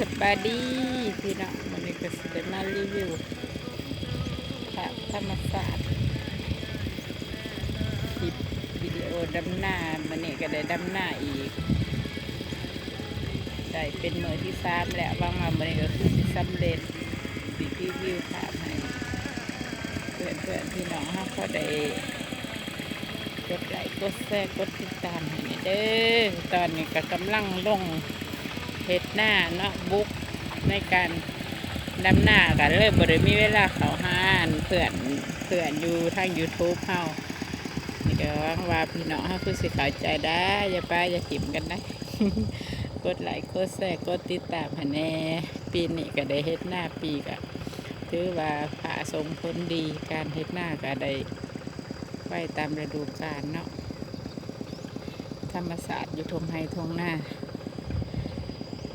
สบายดีพี่น้องวันนี้ก็สิได้มารีวิวภาพธรรมศาสตร์คลิปวิดีโอดำหน้ามันนี้ก็ได้ดำหน้าอีก ได้เป็นมือที่สามแล้วบางมามันนี้ก็คือสำเร็จสิรีวิวภาพให้เพื่อนเพื่อนๆพี่น้องเขาก็ได้กดไลค์กดแชร์กดติดตามให้เด้อตอนนี้ก็กำลังลง เฮ็ดหน้าเนาะบุ๊กในการดำหน้ากันเลยบริมีเวลาเขาห้านเพื่อนเพื่อนอยู่ทาง YouTube เฮานี่ก็หวังว่าพี่น้องเฮาคือสิเข้าใจได้ อย่าป้าอย่าขิมกันนะกดไลค์กดแชร์กดติดตามแน่ปีนี้ก็ได้เฮ็ดหน้าปีก็ถือว่าผาสมผลดีการเฮ็ดหน้าก็ได้ไปตามฤดูกาลเนาะธรรมศาสตร์อยู่ทงไฮทงหน้า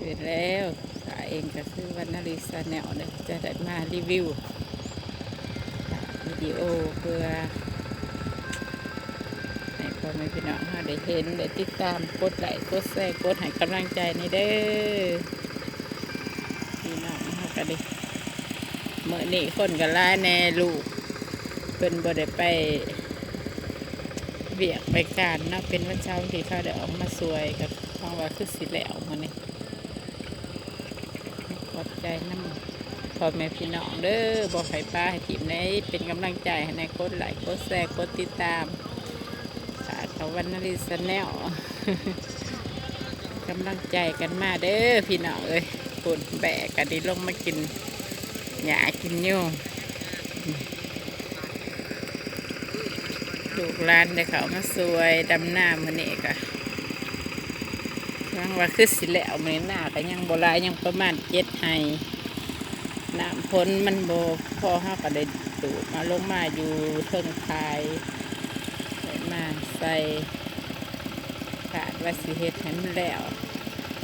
เสร็จแล้วขาเองก็คือวันนาริสาแนลเนี่ยจะได้มารีวิววิดีโอเพื่อให้พ่อแม่พี่น้องเราได้เห็นได้ติดตามกดไลค์กดแชร์กดให้กำลังใจในเด้อพี่น้องเขาก็ได้เมื่อนี้คนก็ไล่แน่ลูกเพิ่นบ่ได้ไปเบียกไปการนะเป็นวันเช้าที่เขาได้ออกมาสวยกับฟังว่าคือสิแล้วมันนี่ ขอบใจน้ำพ่อแม่พี่น้องเด้อบอกให้ป้าให้ทีมในเป็นกำลังใจให้ในกดไลค์กดแชร์กดติดตามขาดเขาวันนริสแนลกำลังใจกันมาเด้อพี่น้องเอ้ยปุ่นแบกกันดีลงมากินหยากินยุ่งลูกหลานได้เขามาสวยดำหน้ามันนี่กะ ยังว่าคือสิแล้วมือหน้าก็ยังโบราณยังประมาณเจ็ดไฮน้ำพ้นมันโบพอห้าก็ได้ดูดมาลงมาอยู่เทิงคายใส่มาใส่ขาดว่าสิเฮ็ดให้มันแล้ว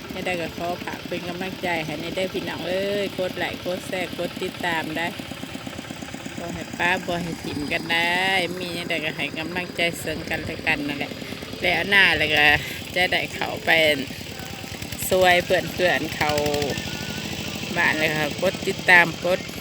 ให้ได้ก็ขอฝากเป็นกำลังใจให้ในได้พี่น้องเอ้ยกดไลค์กดแชร์กดติดตามได้บ่ให้ป้าบ่ให้ถิ่มกันได้ มีให้ได้ก็ให้กำลังใจเสริมกันและกันนั่นแหละแล้วหน้าแล้วก็ จะได้เขาไปซวยเพื่อนเพื่อนเขาบ้านเลยค่ะกดติดตามกด